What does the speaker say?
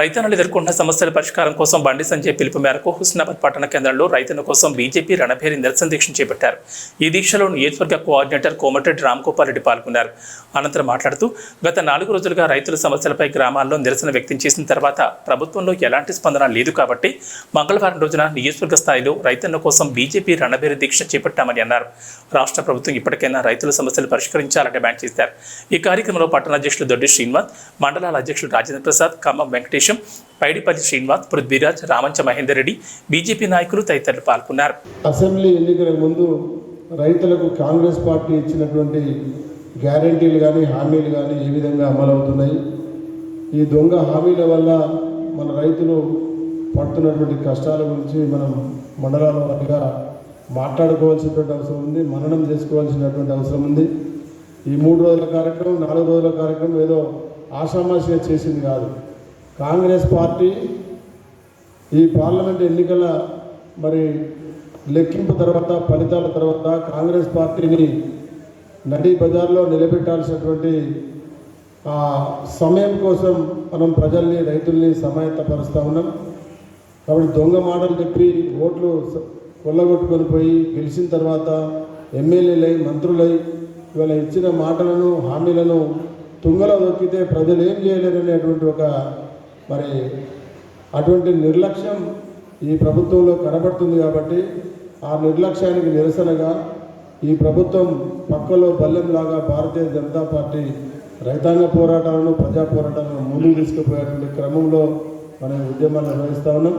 రైతన్నలు ఎదుర్కొంటున్న సమస్యల పరిష్కారం కోసం బండి సంజయ్ పిలుపు మేరకు హుస్నాబాద్ పట్టణ కేంద్రంలో రైతుల కోసం బీజేపీ రణభేరి నిరసన దీక్ష చేపట్టారు. ఈ దీక్షలో నియోజకవర్గ కోఆర్డినేటర్ కోమటిరెడ్డి రామ్గోపాల్ రెడ్డి పాల్గొన్నారు. అనంతరం మాట్లాడుతూ గత నాలుగు రోజులుగా రైతుల సమస్యలపై గ్రామాల్లో నిరసన వ్యక్తం చేసిన తర్వాత ప్రభుత్వంలో ఎలాంటి స్పందన లేదు కాబట్టి మంగళవారం రోజున నియోజకవర్గ స్థాయిలో రైతన్న కోసం బీజేపీ రణభేరి దీక్ష చేపట్టామని అన్నారు. రాష్ట్ర ప్రభుత్వం ఇప్పటికైనా రైతుల సమస్యలు పరిష్కరించాలని డిమాండ్ చేశారు. ఈ కార్యక్రమంలో పట్టణాధ్యక్షులు దొడ్డి శ్రీనివాస్ మండలాల అధ్యక్షులు రాజేంద్ర ప్రసాద్ ఖమ్మం వెంకటేశం పైడిపల్లి శ్రీనివాస్ పృథ్వీరాజ్ రామంచ మహేందర్ రెడ్డి బీజేపీ నాయకులు తదితరులు పాల్గొన్నారు. అసెంబ్లీ ఎన్నికల ముందు రైతులకు కాంగ్రెస్ పార్టీ ఇచ్చినటువంటి గ్యారంటీలు కానీ హామీలు కానీ ఏ విధంగా అమలవుతున్నాయి? ఈ దొంగ హామీల వల్ల మన రైతులు పడుతున్నటువంటి కష్టాల గురించి మనం మండలాల వారిగా మాట్లాడుకోవాల్సినటువంటి అవసరం ఉంది మననం చేసుకోవాల్సినటువంటి అవసరం ఉంది. ఈ మూడు రోజుల కార్యక్రమం నాలుగు రోజుల కార్యక్రమం ఏదో ఆషామాషిగా చేసింది కాదు. కాంగ్రెస్ పార్టీ ఈ పార్లమెంట్ ఎన్నికల మరి లెక్కింపు తర్వాత ఫలితాల తర్వాత కాంగ్రెస్ పార్టీని నడి బజార్లో నిలబెట్టాల్సినటువంటి ఆ సమయం కోసం మనం ప్రజల్ని రైతుల్ని సమాయత్తపరుస్తూ ఉన్నాం. కాబట్టి దొంగ మాటలు చెప్పి ఓట్లు కొల్లగొట్టుకొని పోయి గెలిచిన తర్వాత ఎమ్మెల్యేలై మంత్రులై ఇవాళ ఇచ్చిన మాటలను హామీలను తుంగలో దొక్కితే ప్రజలు ఏం చేయలేరు అనేటువంటి ఒక మరి అటువంటి నిర్లక్ష్యం ఈ ప్రభుత్వంలో కనబడుతుంది కాబట్టి ఆ నిర్లక్ష్యానికి నిరసనగా ఈ ప్రభుత్వం పక్కలో బల్లెంలాగా భారతీయ జనతా పార్టీ రైతాంగ పోరాటాలను ప్రజా పోరాటాలను ముందుకు తీసుకుపోయేటువంటి క్రమంలో మనం ఉద్యమాలు నిర్వహిస్తూ ఉన్నాం.